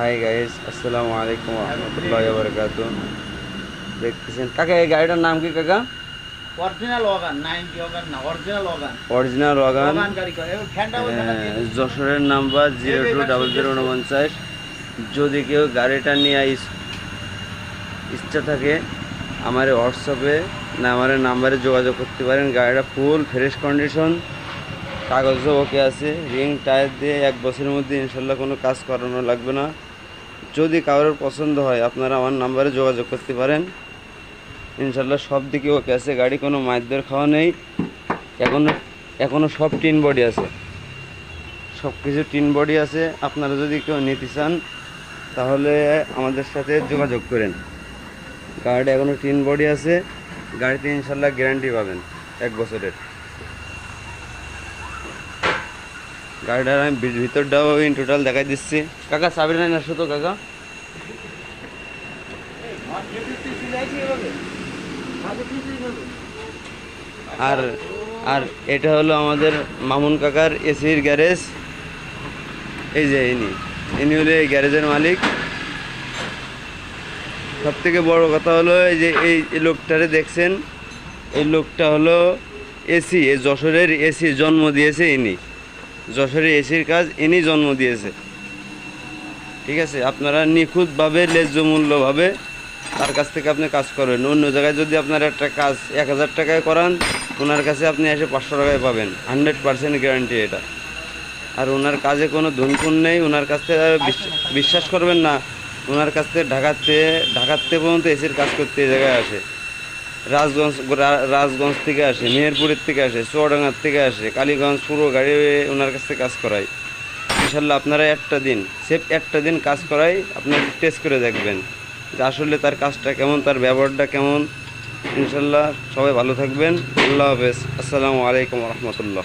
Hi guys আসসালামু আলাইকুম রহমতুল্লাহ বরকাত দেখতেছেন কাকা এই গাড়িটার নাম কি কাকা? অরিজিনাল ওগান নাইনটি ওগান না অরিজিনাল ওগান অরিজিনাল ওয়াগান। যশোরের number zero two double zero উনপঞ্চাশ। যদি কেউ গাড়িটা নিয়ে ইচ্ছা থাকে আমার হোয়াটসঅ্যাপে না আমার নাম্বারে যোগাযোগ করতে পারেন। গাড়িটা ফুল ফ্রেশ কন্ডিশন কাগজও ওকে আছে। রিং টায়ার দিয়ে এক বছরের মধ্যে ইনশাল্লাহ কোনো কাজ করানো লাগবে না। যদি কারোর পছন্দ হয়, আপনারা আমার নাম্বারে যোগাযোগ করতে পারেন। ইনশাল্লাহ সব দিকে ওকে আছে গাড়ি কোনো মাইদের খাওয়া নেই। এখনও এখনও সব টিন বডি আছে। সব কিছু টিন বডি আছে। আপনারা যদি কেউ নিতে চান, তাহলে আমাদের সাথে যোগাযোগ করেন। গাড়িটা এখনও টিন বডি আছে। গাড়িতে ইনশাল্লাহ গ্যারান্টি পাবেন এক বছরের। গাড়িটার আমি ভিতরটাও ইন টোটাল দেখাই দিচ্ছি। কাকা, চাবি নাই না শুধু কাকা। আর। আর এটা হলো আমাদের মামুন কাকার এসির গ্যারেজ। এই যে ইনি। ইনি হলো এই গ্যারেজের মালিক। সব থেকে বড় কথা হলো এই যে এই লোকটারে দেখছেন, এই লোকটা হলো এসি, এই যশোরের এসি, জন্ম দিয়েছে ইনি। যশোরের এসির কাজ ইনি জন্ম দিয়েছে। ঠিক আছে? আপনারা নিখুঁতভাবে, ন্যায্যমূল্যভাবে তার কাছ থেকে আপনি কাজ করবেন অন্য জায়গায় যদি আপনার একটা কাজ এক হাজার টাকায় করান, ওনার কাছে আপনি এসে পাঁচশো টাকায় পাবেন। হান্ড্রেড পার্সেন্ট গ্যারান্টি এটা। আর ওনার কাজে কোনো ধুনকুন নেই। ওনার কাছ থেকে বিশ- বিশ্বাস করবেন না। ওনার কাছ থেকে ঢাকাতে ঢাকাতে পর্যন্ত এসির কাজ করতে এই জায়গায় আসে। রাজগঞ্জ রাজগঞ্জ থেকে আসে, মেহেরপুরের থেকে আসে, চুয়াডাঙ্গার থেকে আসে, কালীগঞ্জ পুরো গাড়ি ওনার কাছ থেকে কাজ করায় ইনশাল্লাহ আপনারা একটা দিন, সেফ একটা দিন কাজ করাই আপনারা টেস্ট করে দেখবেন যে আসলে তার কাজটা কেমন, তার ব্যবহারটা কেমন। ইনশাল্লাহ সবাই ভালো থাকবেন। আল্লাহ হাফেজ। আসসালামু আলাইকুম রহমতুল্লাহ।